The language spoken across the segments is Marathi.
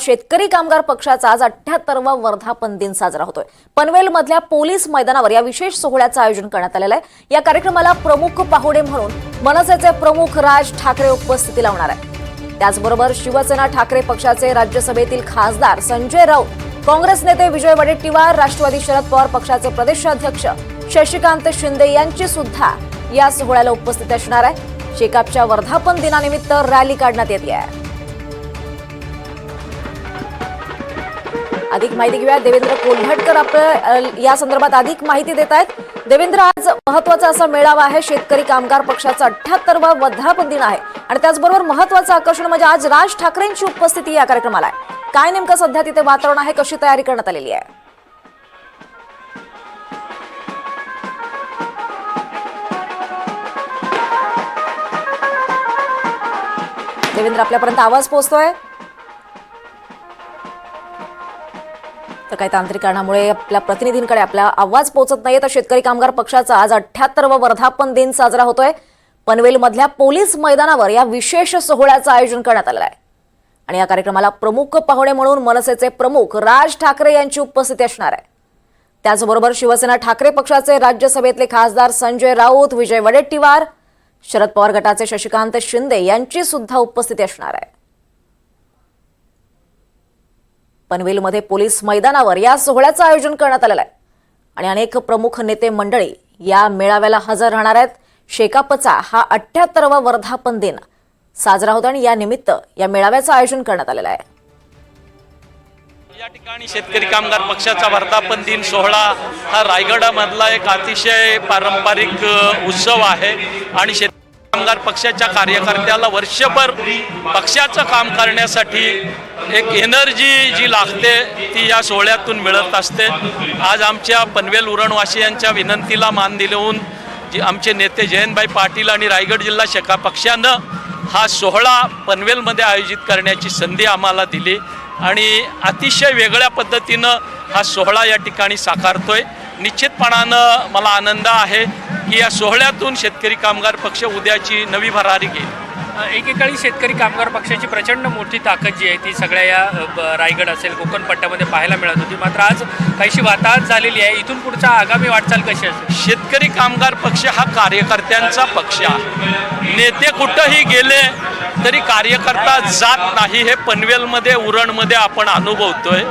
शेतकरी कामगार पक्षाचा आज अठ्ठ्याहत्तरवा वर्धापन दिन साजरा होतोय. पनवेल मधल्या पोलीस मैदानावर या विशेष सोहळ्याचं आयोजन करण्यात आलेलं आहे. या कार्यक्रमाला प्रमुख पाहुणे म्हणून मनसेचे प्रमुख राज ठाकरे उपस्थिती लावणार आहे त्याचबरोबर शिवसेना ठाकरे पक्षाचे राज्यसभेतील खासदार संजय राऊत काँग्रेस नेते विजय वडेट्टीवार राष्ट्रवादी शरद पवार पक्षाचे प्रदेशाध्यक्ष शशिकांत शिंदे यांची सुद्धा या सोहळ्याला उपस्थिती असणार आहे. शेकापच्या वर्धापन दिनानिमित्त रॅली काढण्यात येते आहे. अधिक माहिती घेऊया देवेंद्र कोल्हटकर आपलं या संदर्भात अधिक माहिती देत आहेत. देवेंद्र आज महत्त्वाचा असा मेळावा आहे. शेतकरी कामगार पक्षाचा अठ्याहत्तरवा वर्धापन दिन आहे. आणि त्याचबरोबर महत्वाचं आकर्षण म्हणजे आज राज ठाकरेंची उपस्थिती या कार्यक्रमाला आहे. काय नेमकं सध्या तिथे वातावरण आहे? कशी तयारी करण्यात आलेली आहे? देवेंद्र आपल्यापर्यंत आवाज पोहोचतोय. तर काही तांत्रिक कारणामुळे आपल्या प्रतिनिधींकडे आपला आवाज पोहोचत नाहीये. तर शेतकरी कामगार पक्षाचा आज अठ्याहत्तरवा वर्धापन दिन साजरा होतोय. पनवेलमधल्या पोलीस मैदानावर या विशेष सोहळ्याचं आयोजन करण्यात आलेलं आहे. आणि या कार्यक्रमाला प्रमुख पाहुणे म्हणून मनसेचे प्रमुख राज ठाकरे यांची उपस्थिती असणार आहे. त्याचबरोबर शिवसेना ठाकरे पक्षाचे राज्यसभेतले खासदार संजय राऊत विजय वडेट्टीवार शरद पवार गटाचे शशिकांत शिंदे यांची सुद्धा उपस्थिती असणार आहे. पनवेलमध्ये पोलीस मैदानावर या सोहळ्याचं आयोजन करण्यात आलेलं आहे. आणि अनेक प्रमुख नेते मंडळी या मेळाव्याला हजर राहणार आहेत. शेकापचा हा अठ्याहत्तरवा वर्धापन दिन साजरा होतो आणि या निमित्त या मेळाव्याचं आयोजन करण्यात आलेलं आहे. या ठिकाणी शेतकरी कामगार पक्षाचा वर्धापन दिन सोहळा हा रायगडामधला एक अतिशय पारंपरिक उत्सव आहे. आणि शेतकरी कामगार पक्षाच्या कार्यकर्त्याला वर्षभर पक्षाचं काम करण्यासाठी एक एनर्जी जी लागते ती या सोहळ्यातून मिळत असते. आज आमच्या पनवेल उरणवासियांच्या विनंतीला मान दिलवून जी आमचे नेते जयंतभाई पाटील आणि रायगड जिल्हा शेका पक्षानं हा सोहळा पनवेलमध्ये आयोजित करण्याची संधी आम्हाला दिली. आणि अतिशय वेगळ्या पद्धतीनं हा सोहळा या ठिकाणी साकारतोय. निश्चितपणानं मला आनंद आहे की या सोहळ्यातून शेतकरी कामगार पक्ष उद्याची नवी भरारी घेईल. एकेकाळी शेतकरी कामगार पक्षाची प्रचंड मोठी ताकद जी आहे ती सगळ्या या रायगड असेल कोकण पट्ट्यामध्ये पाहायला मिळत होती. मात्र आज काहीशी वाताहत झालेली आहे. इथून पुढचा आगामी वाटचाल कशी असेल? शेतकरी कामगार पक्ष हा कार्यकर्त्यांचा पक्ष आहे. नेते कुठंही गेले तरी कार्यकर्ता जात नाही हे पनवेलमध्ये उरणमध्ये आपण अनुभवतोय.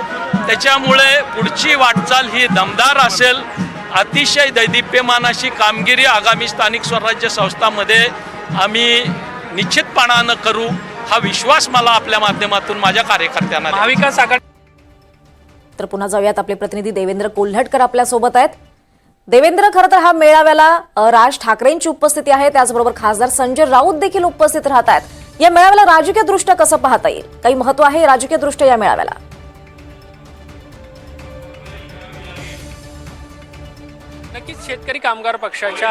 त्याच्यामुळे पुढची वाटचाल ही दमदार असेल. अतिशय दैदिप्यमानाशी कामगिरी आगामी स्थानिक स्वराज्य संस्थामध्ये आम्ही निश्चितपणानं करू हा विश्वास मला आपल्या माध्यमातून माझ्या कार्यकर्त्यांना. महाविकास आघाडी तर पुन्हा जाऊयात. आपले प्रतिनिधी देवेंद्र कोल्हटकर आपल्यासोबत आहेत. देवेंद्र खरं तर हा मेळाव्याला राज ठाकरेंची उपस्थिती आहे. त्याचबरोबर खासदार संजय राऊत देखील उपस्थित राहत आहेत. या मेळाव्याला राजकीय दृष्ट्या कसं पाहता येईल? काही महत्त्व आहे राजकीय दृष्ट्या या मेळाव्याला? नक्कीच शेतकरी कामगार पक्षाच्या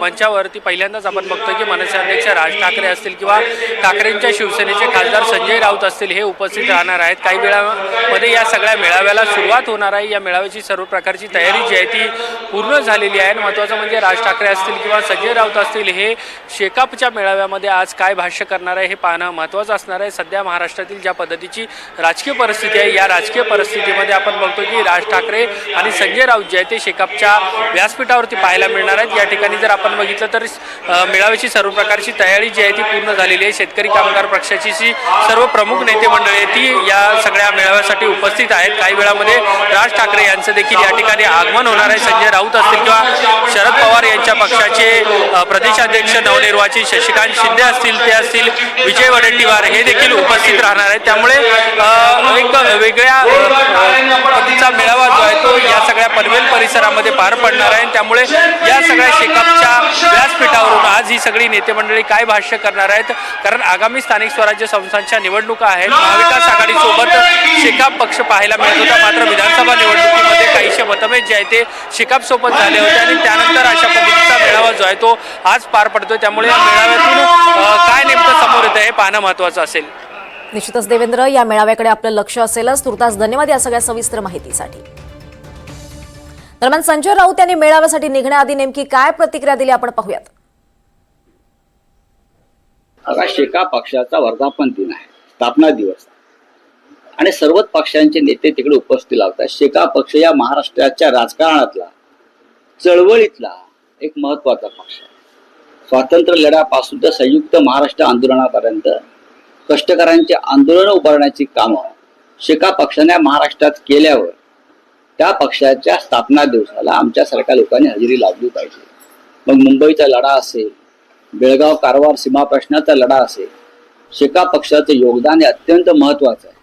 मंचावरती पहिल्यांदाच आपण बघतो की मनसे अध्यक्ष राज ठाकरे असतील किंवा ठाकरेंच्या शिवसेनेचे खासदार संजय राऊत असतील हे उपस्थित राहणार आहेत. काही वेळामध्ये या सगळ्या मेळाव्याला सुरुवात होणार आहे. या मेळाव्याची सर्व प्रकारची तयारी जी आहे ती पूर्ण झालेली आहे. महत्त्वाचं म्हणजे राज ठाकरे असतील किंवा संजय राऊत असतील हे शेकापच्या मेळाव्यामध्ये आज काय भाष्य करणार आहे हे पाहणं महत्त्वाचं असणार आहे. सध्या महाराष्ट्रातील ज्या पद्धतीची राजकीय परिस्थिती आहे या राजकीय परिस्थितीमध्ये आपण बघतो की राज ठाकरे आणि संजय राऊत जे आहे ते शेकापच्या व्यासपीठावरती पाहायला मिळणार आहेत. या ठिकाणी जर आपण बघितलं तर मेळाव्याची सर्व प्रकारची तयारी जी आहे ती पूर्ण झालेली आहे. शेतकरी कामगार पक्षाची जी सर्व प्रमुख नेते मंडळी आहे ती या सगळ्या मेळाव्यासाठी उपस्थित आहेत. काही वेळामध्ये राज ठाकरे यांचं देखील या ठिकाणी आगमन होणार आहे. संजय राऊत असतील किंवा शरद पवार यांच्या पक्षाचे प्रदेशाध्यक्ष नवनिर्वाचित शशिकांत शिंदे असतील ते असतील विजय वडेट्टीवार हे देखील उपस्थित राहणार आहेत. त्यामुळे एक वेगळ्या पद्धतीचा मेळावा जो आहे तो सगळ्या पनवेल परिसरामध्ये पार पडणार आहे. त्यामुळे या सगळ्या शेकापच्या व्यासपीठावरून आज ही सगळी नेते मंडळी काय भाष्य करणार आहेत? कारण आगामी स्थानिक स्वराज्य संस्थांच्या निवडणुका आहेत. महाविकास आघाडीसोबत शेकाप पक्ष पाहायला मिळत होता. मात्र विधानसभा निवडणुकीमध्ये काहीशे मतभेद जे आहे ते शेकापसोबत झाले होते आणि त्यानंतर अशा पद्धतीचा मेळावा जो आहे तो आज पार पडतोय. त्यामुळे या मेळाव्यातून काय नेमकं समोर येतं हे पाहणं महत्त्वाचं असेल. निश्चितच देवेंद्र या मेळाव्याकडे आपलं लक्ष असेलच. तुर्तास धन्यवाद या सगळ्या सविस्तर माहितीसाठी. दरम्यान संजय राऊत यांनी मेळाव्यासाठी निघण्याआधी नेमकी काय प्रतिक्रिया दिली आपण पाहूयात. आता शेका पक्षाचा वर्धापन दिन आहे स्थापना दिवस आणि सर्वच पक्षांचे नेते तिकडे उपस्थित लावतात शेका पक्ष या महाराष्ट्राच्या राजकारणातला चळवळीतला एक महत्त्वाचा पक्ष आहे. स्वातंत्र्य लढ्यापासून तर संयुक्त महाराष्ट्र आंदोलनापर्यंत कष्टकऱ्यांचे आंदोलन उभारण्याची कामं शेका पक्षाने महाराष्ट्रात केल्यावर त्या पक्षाच्या स्थापना दिवसाला आमच्यासारख्या लोकांनी हजेरी लावली पाहिजे. मग मुंबईचा लढा असेल बेळगाव कारवार सीमा प्रश्नाचा लढा असेल शेका पक्षाचं योगदान हे अत्यंत महत्वाचं आहे.